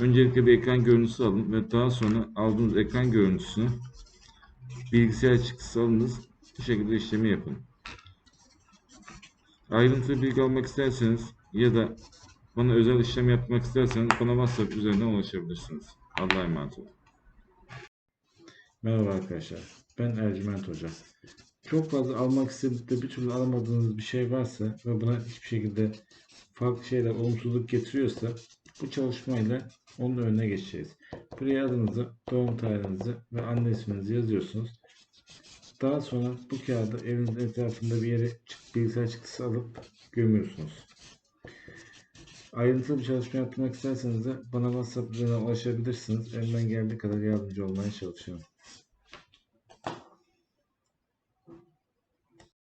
Öncelikle bir ekran görüntüsü alın ve daha sonra aldığınız ekran görüntüsünü bilgisayar çıktısı alınız. Bu şekilde işlemi yapın. Ayrıntılı bilgi almak isterseniz ya da bana özel işlem yapmak isterseniz bana WhatsApp üzerinden ulaşabilirsiniz. Allah'a emanet olun. Merhaba arkadaşlar. Ben Ercüment Hoca. Çok fazla almak istedip de bir türlü alamadığınız bir şey varsa ve buna hiçbir şekilde farklı şeyler olumsuzluk getiriyorsa bu çalışmayla onun önüne geçeceğiz. Buraya adınızı, doğum tarihinizi ve anne isminizi yazıyorsunuz. Daha sonra bu kağıdı evinizin etrafında bir yere bilgisayar çıktısı alıp gömüyorsunuz. Ayrıntılı bir çalışma yapmak isterseniz de bana WhatsApp üzerinden ulaşabilirsiniz. Elimden geldiği kadar yardımcı olmaya çalışıyorum.